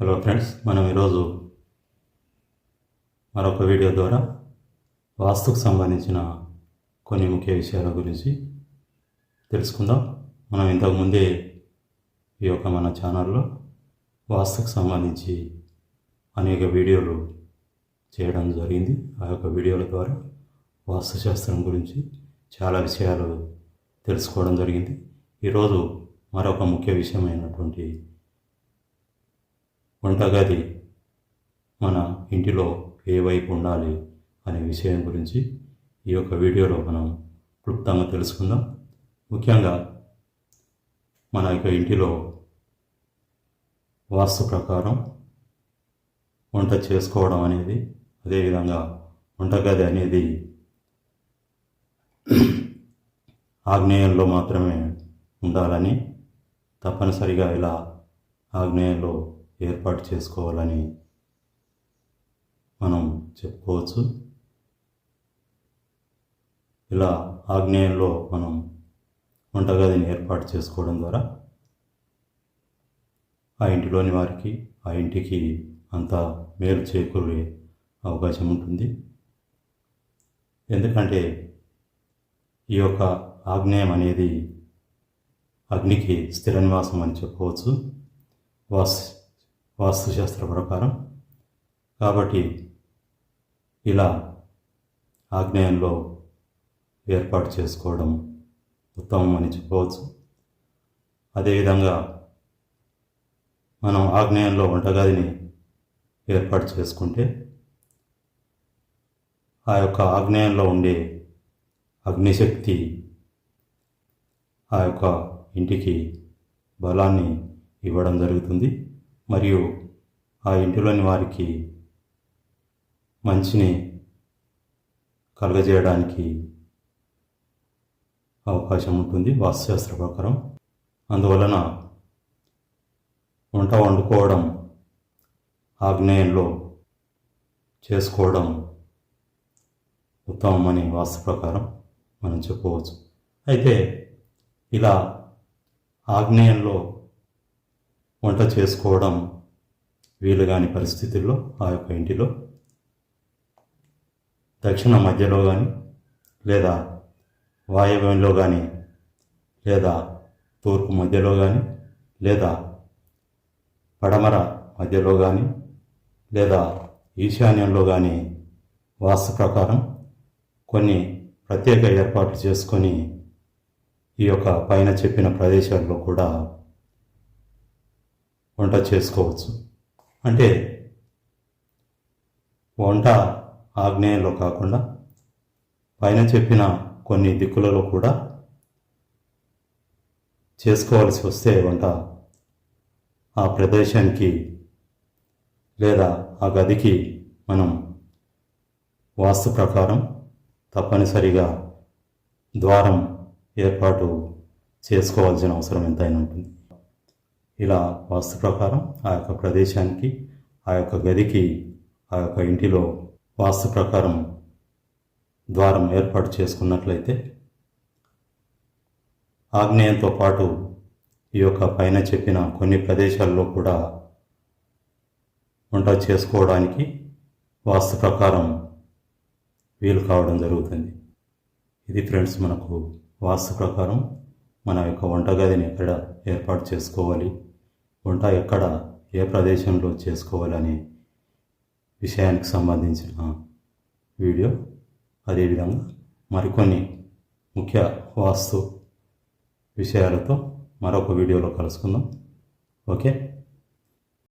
Hello friends మనం ఈరోజు మరొక వీడియో ద్వారా వాస్తుకు సంబంధించిన కొన్ని ముఖ్య విషయాల గురించి తెలుసుకుందాం. మనం ఇంతకుముందే ఈ యొక్క మన ఛానల్లో వాస్తుకు సంబంధించి అనేక వీడియోలు చేయడం జరిగింది. ఆ యొక్క వీడియోల ద్వారా వాస్తుశాస్త్రం గురించి చాలా విషయాలు తెలుసుకోవడం జరిగింది. ఈరోజు మరొక ముఖ్య విషయమైనటువంటి వంటగది మన ఇంటిలో ఏ వైపు ఉండాలి అనే విషయం గురించి ఈ యొక్క వీడియోలో మనం క్లుప్తంగా తెలుసుకుందాం. ముఖ్యంగా మన యొక్క ఇంటిలో వాస్తు ప్రకారం వంట చేసుకోవడం అనేది అదేవిధంగా వంటగది అనేది ఆగ్నేయంలో మాత్రమే ఉండాలని తప్పనిసరిగా ఇలా ఆగ్నేయంలో ఏర్పాటు చేసుకోవాలని మనం చెప్పుకోవచ్చు. ఇలా ఆగ్నేయంలో మనం వంటగదిని ఏర్పాటు చేసుకోవడం ద్వారా ఆ ఇంటిలోని వారికి ఆ ఇంటికి అంత మేలు చేకూరే అవకాశం ఉంటుంది. ఎందుకంటే ఈ యొక్క ఆగ్నేయం అనేది అగ్నికి స్థిర నివాసం అని చెప్పవచ్చు వాస్ వాస్తుశాస్త్ర ప్రకారం. కాబట్టి ఇలా ఆగ్నేయంలో ఏర్పాటు చేసుకోవడం ఉత్తమం అని చెప్పవచ్చు. అదేవిధంగా మనం ఆగ్నేయంలో వంటగదిని ఏర్పాటు చేసుకుంటే ఆ యొక్క ఆగ్నేయంలో ఉండే అగ్నిశక్తి ఆ యొక్క ఇంటికి బలాన్ని ఇవ్వడం జరుగుతుంది. మరియు ఆ ఇంటిలోని వారికి మంచిని కలుగజేయడానికి అవకాశం ఉంటుంది వాస్తుశాస్త్ర ప్రకారం. అందువలన వంట వండుకోవడం ఆగ్నేయంలో చేసుకోవడం ఉత్తమమని వాస్తు ప్రకారం మనం చెప్పవచ్చు అయితే ఇలా ఆగ్నేయంలో వంట చేసుకోవడం వీలు కాని పరిస్థితుల్లో ఆ యొక్క ఇంటిలో దక్షిణ మధ్యలో కానీ లేదా వాయువ్యంలో కానీ లేదా తూర్పు మధ్యలో కానీ లేదా పడమర మధ్యలో కానీ లేదా ఈశాన్యంలో కానీ వాస్తు ప్రకారం కొన్ని ప్రత్యేక ఏర్పాట్లు చేసుకొని ఈ యొక్క పైన చెప్పిన ప్రదేశాల్లో కూడా వంట చేసుకోవచ్చు. అంటే వంట ఆగ్నేయంలో కాకుండా పైన చెప్పిన కొన్ని దిక్కులలో కూడా చేసుకోవాల్సి వస్తే వంట ఆ ప్రదేశానికి లేదా ఆ గదికి మనం వాస్తు ప్రకారం తప్పనిసరిగా ద్వారం ఏర్పాటు చేసుకోవాల్సిన అవసరం ఎంతైనా ఉంటుంది. ఇలా వాస్తు ప్రకారం ఆ యొక్క ప్రదేశానికి ఆ యొక్క గదికి ఆ యొక్క ఇంటిలో వాస్తు ప్రకారం ద్వారం ఏర్పాటు చేసుకున్నట్లయితే ఆగ్నేయంతో పాటు ఈ యొక్క పైన చెప్పిన కొన్ని ప్రదేశాల్లో కూడా వంట చేసుకోవడానికి వాస్తు ప్రకారం వీలు కావడం జరుగుతుంది. ఇది ఫ్రెండ్స్ మనకు వాస్తు ప్రకారం మన యొక్క వంటగదిని ఎక్కడ ఏర్పాటు చేసుకోవాలి? వంట ఎక్కడ ఏ ప్రదేశంలో చేసుకోవాలనే విషయానికి సంబంధించిన వీడియో. అదేవిధంగా మరికొన్ని ముఖ్య వాస్తు విషయాలతో మరొక వీడియోలో కలుసుకుందాం. ఓకే?